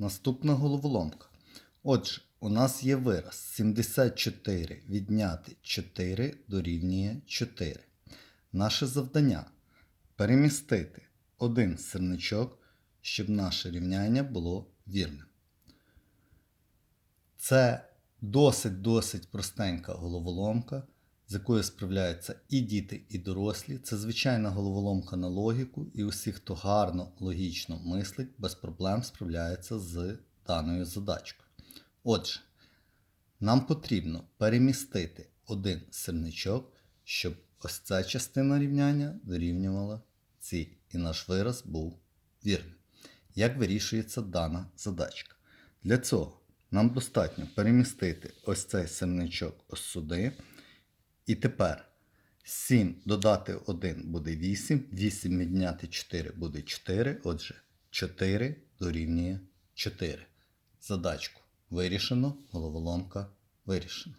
Наступна головоломка. Отже, у нас є вираз 74 відняти 4 дорівнює 4. Наше завдання перемістити один сирничок, щоб наше рівняння було вірним. Це досить-досить простенька головоломка, з якою справляються і діти, і дорослі. Це звичайна головоломка на логіку, і усі, хто гарно логічно мислить, без проблем справляється з даною задачкою. Отже, нам потрібно перемістити один сирничок, щоб ось ця частина рівняння дорівнювала цій, і наш вираз був вірним. Як вирішується дана задачка? Для цього нам достатньо перемістити ось цей сирничок ось сюди. І тепер 7 додати 1 буде 8, 8 відняти 4 буде 4, отже 4 дорівнює 4. Задачку вирішено, головоломка вирішена.